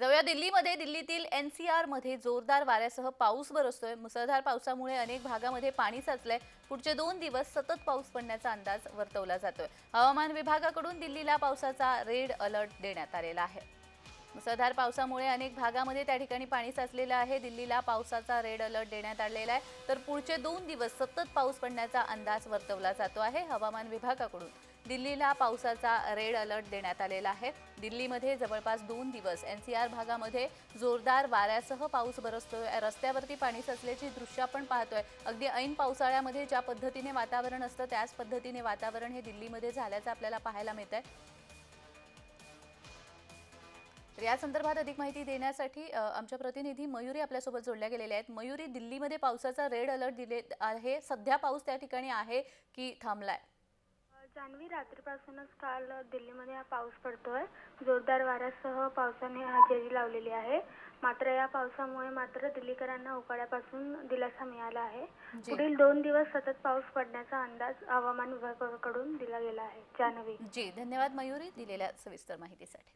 जाऊया दिल्लीमध्ये. दिल्लीतील एन सी आरमध्ये जोरदार वाऱ्यासह पाऊस बरसतोय मुसळधार पावसामुळे अनेक भागामध्ये पाणी साचलंय. पुढचे दोन दिवस सतत पाऊस पडण्याचा अंदाज वर्तवला जातोय. हवामान विभागाकडून दिल्लीला पावसाचा रेड अलर्ट देण्यात आलेला आहे. मुसळधार पावसामुळे अनेक भागामध्ये त्या ठिकाणी पाणी साचलेलं आहे. दिल्लीला पावसाचा रेड अलर्ट देण्यात आलेला आहे. तर पुढचे दोन दिवस सतत पाऊस पडण्याचा अंदाज वर्तवला जातो आहे. हवामान विभागाकडून दिल्लीला पावसाचा रेड अलर्ट देण्यात आलेला आहे. दिल्लीमध्ये जवळपास दोन दिवस एन सी आर भागामध्ये जोरदार वाऱ्यासह पाऊस बरसतोय. रस्त्यावरती पाणी साचल्याची दृश्य आपण पाहतोय. अगदी ऐन पावसाळ्यामध्ये ज्या पद्धतीने वातावरण असतं त्याच पद्धतीने वातावरण हे दिल्लीमध्ये झाल्याचं आपल्याला पाहायला मिळत आहे तर या संदर्भात अधिक माहिती देण्यासाठी आमच्या प्रतिनिधी मयुरी आपल्यासोबत जोडल्या गेलेल्या आहेत. मयुरी दिल्लीमध्ये पावसाचा रेड अलर्ट दिले आहे. सध्या पाऊस त्या ठिकाणी आहे की थांबलाय? जान्हवी रात्रीपासूनच काल दिल्लीमध्ये हा पाऊस पडतोय. जोरदार वाऱ्यासह पावसाने हजेरी लावलेली आहे. मात्र या पावसामुळे मात्र दिल्लीकरांना उकाड्यापासून दिलासा मिळाला आहे. पुढील दोन दिवस सतत पाऊस पडण्याचा अंदाज हवामान विभागाकडून दिला गेला आहे. जान्हवी. जी. धन्यवाद मयुरी दिलेल्या सविस्तर माहितीसाठी.